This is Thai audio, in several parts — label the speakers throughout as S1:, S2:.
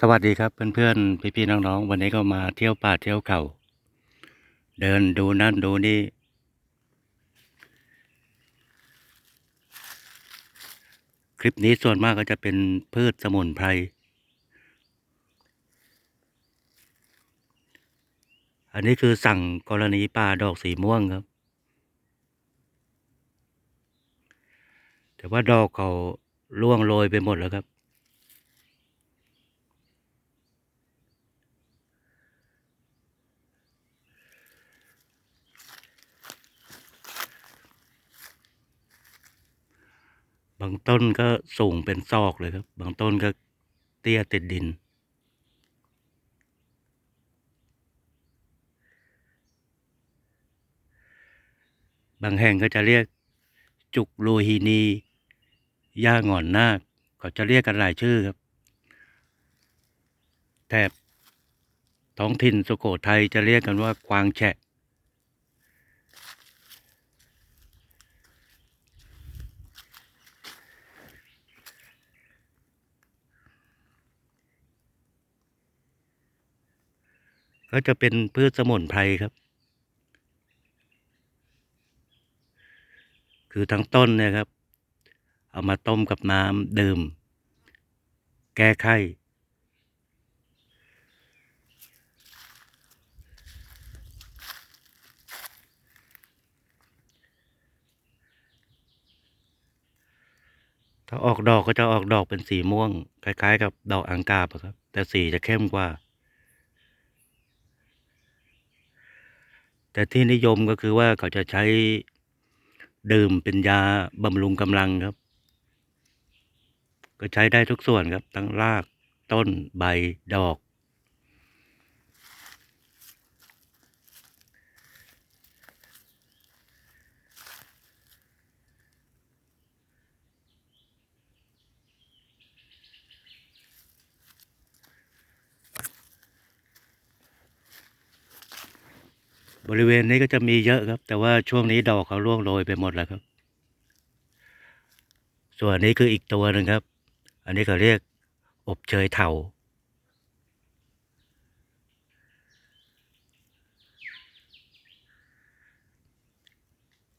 S1: สวัสดีครับเพื่อนๆ พี่ๆน้องๆ วันนี้ก็มาเที่ยวป่าเที่ยวเขาเดินดูนั่นดูนี่ คลิปนี้ส่วนมากก็จะเป็นพืชสมุนไพร อันนี้คือสั่งกรณีป่าดอกสีม่วงครับ แต่ว่าดอกเขาร่วงโรยไปหมดแล้วครับางต้นก็สูงเป็นซอกเลยครับ บางต้นก็เตี้ยติดดิน บางแห่งก็จะเรียกจุกโลฮีนีย่าหงอนนาคเขาจะเรียกกันหลายชื่อครับ แถบท้องถิ่นสุโขทัยจะเรียกกันว่ากวางแฉะ ก็จะเป็นพืชสมุนไพรครับ คือทั้งต้นเนี่ยครับ เอามาต้มกับน้ำดื่ม แก้ไข้ถ้าออกดอกก็จะออกดอกเป็นสีม่วง คล้าย ๆ กับดอกอังกาบครับ แต่สีจะเข้มกว่า แต่ที่นิยมก็คือว่าเขาจะใช้ดื่มเป็นยาบำรุงกำลังครับ ก็ใช้ได้ทุกส่วนครับ ทั้งรากต้นใบดอก บริเวณนี้ก็จะมีเยอะครับ แต่ว่าช่วงนี้ดอกเขาร่วงโรยไปหมดแล้วครับ ส่วนนี้คืออีกตัวหนึ่งครับ อันนี้เขาเรียกอบเชยเถา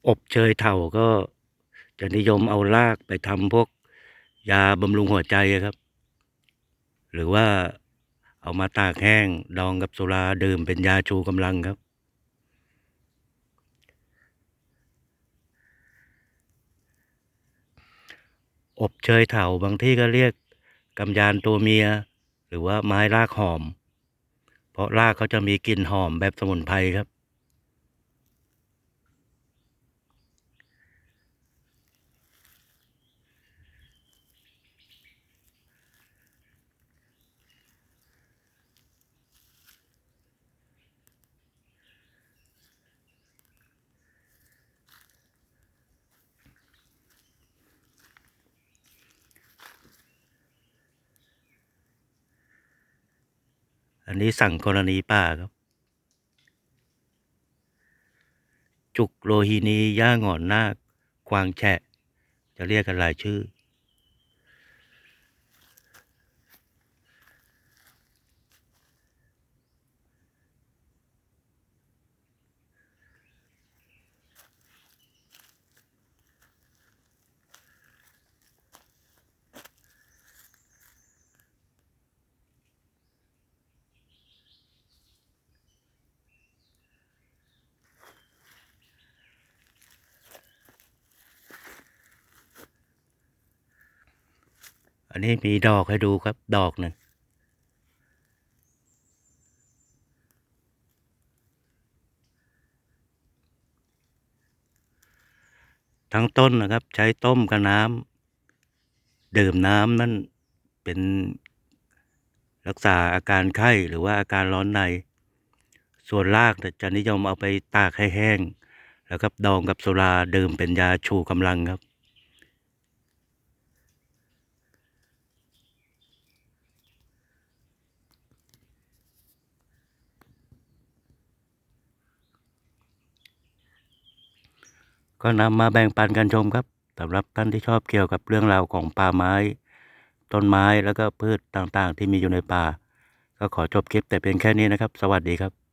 S1: อบเชยเถาก็จะนิยมเอารากไปทำพวกยาบำรุงหัวใจครับ หรือว่าเอามาตากแห้งดองกับสุราดื่มเป็นยาชูกำลังครับ อบเชยเถาบางที่ก็เรียกกำยานตัวเมีย หรือว่าไม้รากหอม เพราะรากเขาจะมีกลิ่นหอมแบบสมุนไพรครับ อันนี้สั่งกรณีป่าครับ จุกโลหินีย่าหงอนนาคควางแฉะ จะเรียกกันหลายชื่อ อันนี้มีดอกให้ดูครับ ดอกหนึ่งทั้งต้นนะครับ ใช้ต้มกับน้ำดื่มน้ำนั่นเป็นรักษาอาการไข้หรือว่าอาการร้อนใน ส่วนรากจะนิยมเอาไปตากให้แห้ง แล้วก็ดองกับสุราดื่มเป็นยาชูกำลังครับ ก็นำมาแบ่งปันกันชมครับสำหรับท่านที่ชอบเกี่ยวกับเรื่องราวของป่าไม้ ต้นไม้แล้วก็พืชต่างๆ ที่มีอยู่ในป่า ก็ขอจบคลิปแต่เพียงแค่นี้นะครับ สวัสดีครับ